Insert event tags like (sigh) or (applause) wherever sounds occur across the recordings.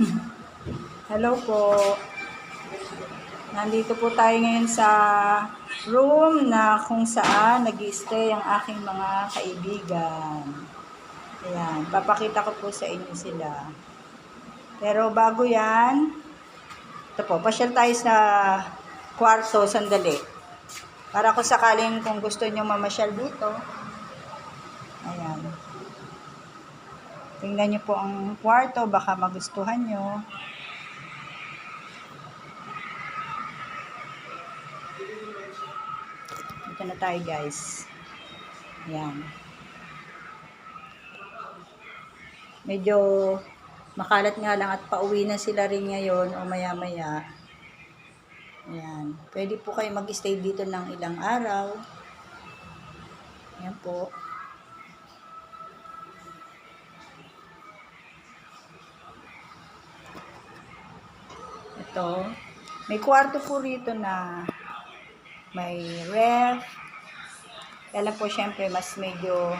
(laughs) Hello po. Nandito po tayo ngayon sa room na kung saan nag stay ang aking mga kaibigan. Ayan, papakita ko po sa inyo sila. Pero bago yan, ito po, pasyal tayo sa kwarto sandali. Para kung sakaling kung gusto nyo mamasyal dito, ayan. Tingnan nyo po ang kwarto, baka magustuhan nyo. Dito na tayo guys. Ayan. Medyo makalat nga lang at pauwi na sila rin ngayon o maya maya. Ayan. Pwede po kayo mag-stay dito ng ilang araw. Ayan po. Ito. May kwarto po rito na may ref. Kaya po syempre mas medyo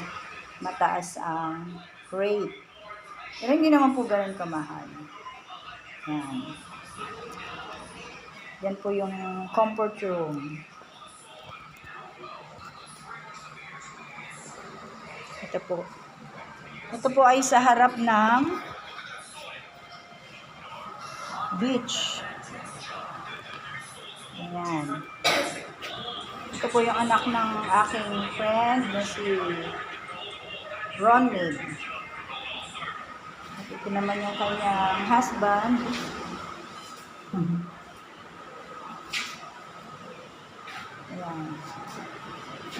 mataas ang rate. Pero hindi naman po ganun kamahal. Yan. Yan po yung comfort room. Ito po. Ito po ay sa harap ng beach. Ayan. Ito po yung anak ng aking friend na si Ronald. At ito naman yung kanyang husband. Ayan.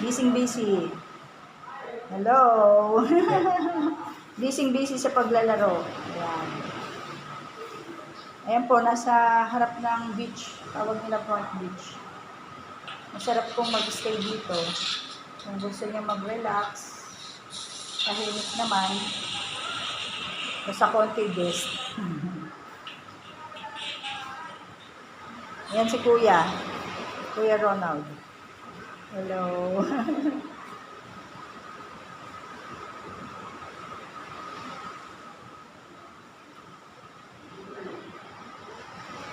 Busy busy. Hello. (laughs) busy busy sa paglalaro. Ayan. Ayan po, nasa harap ng beach. Tawag nila front beach. Masarap pong mag-stay dito. Kung gusto niyo mag-relax, tahimik naman, basta konti guest. (laughs) Ayan si Kuya. Kuya Ronald. Hello. (laughs)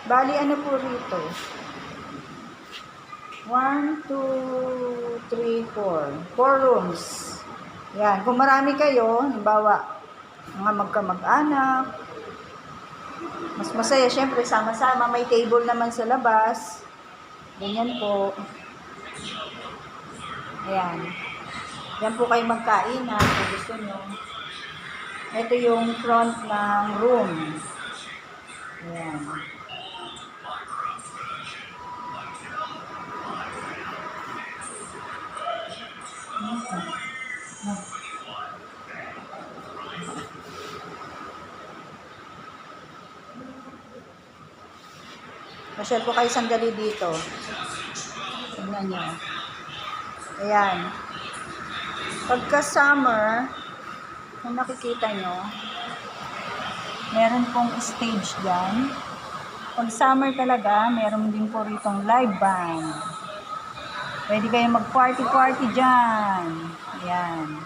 Bali, ano po rito? 1, 2, 3, 4. 4 rooms. Yan. Kung marami kayo, halimbawa, mga magkamag-anak, mas masaya, syempre, sama-sama. May table naman sa labas. Ganyan po. Ayan. Yan po kayo magkain na kung gusto nyo. Ito yung front ng room. Ayan. Masyal po kayo sandali dito. Tignan nyo. Ayan. Pagka summer, kung nakikita nyo, meron pong stage dyan. Pag summer talaga, meron din po ritong live band. Pwede kayong mag-party-party dyan. Ayan.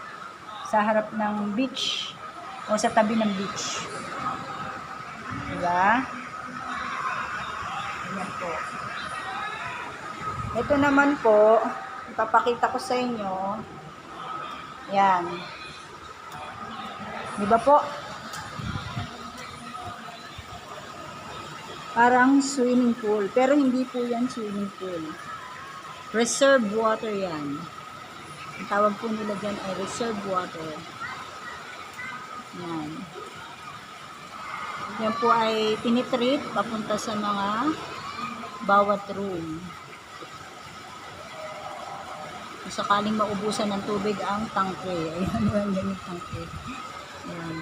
Sa harap ng beach o sa tabi ng beach. Diba? Ayan po. Ito naman po, ipapakita ko sa inyo. Yan. Di po? Parang swimming pool. Pero hindi po yan swimming pool. Reserve water yan. Ang tawag po nila dyan ay reserve water. Yan. Yan po ay tinitreat papunta sa mga bawat room. Kung sakaling maubusan ng tubig ang tangke. (laughs) Ayan, yan yan yung tangke. Ayan.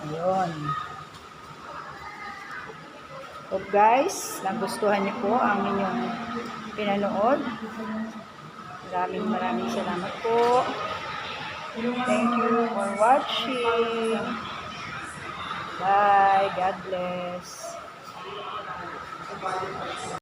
Ayun. Hope guys, nagustuhan niyo po ang inyong pinanood. Maraming maraming salamat po. Thank you for watching. Bye. God bless.